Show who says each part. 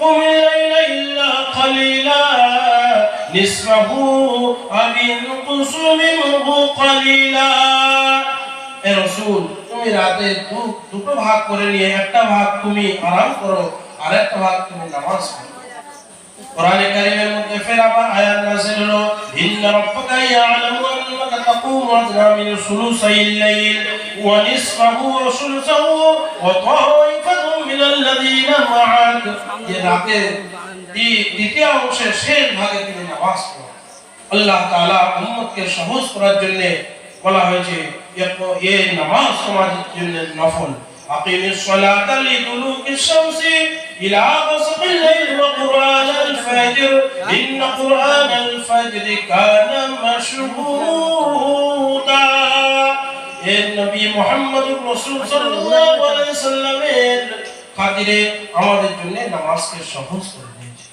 Speaker 1: قم الليل إلا قليلا نصفه أو انقص منه قليلا এ রসুল তুমি রাতে দু- দুটো ভাগ করে নিয়ে একটা ভাগ তুমি আরাম করো আর একটা ভাগ তুমি নামাজ পড়ো কোরআনে কারীমের মধ্যে ফের আবার আয়াত নাযিল হলো ইন্না রাব্বাকা ইয়ালামু আন্নাকা তাকুমু আদনা মিন সুলুসাইল লাইল ওয়া নিসফাহু ওয়া সুলুসাহু ওয়া তাইফাতুম মিনাল্লাযীনা মা'আক যে রাতে দ্বি- দ্বিতীয় অংশের শেষ ভাগে তুমি নামাজ পড়ো আল্লাহ তাআলা উম্মতকে সহজ করার জন্য বলা হয়েছে এ- এ নামাজ সমাজের জন্য নফল أقم الصلاة لدلوك الشمس إلى غسق الليل وقرآن الفجر إن قرآن الفجر كان مشهودا النبي محمد رسول صلى الله عليه وسلم খাতিরে আমাদের জন্য নামাজকে সহজ করে দিয়েছে।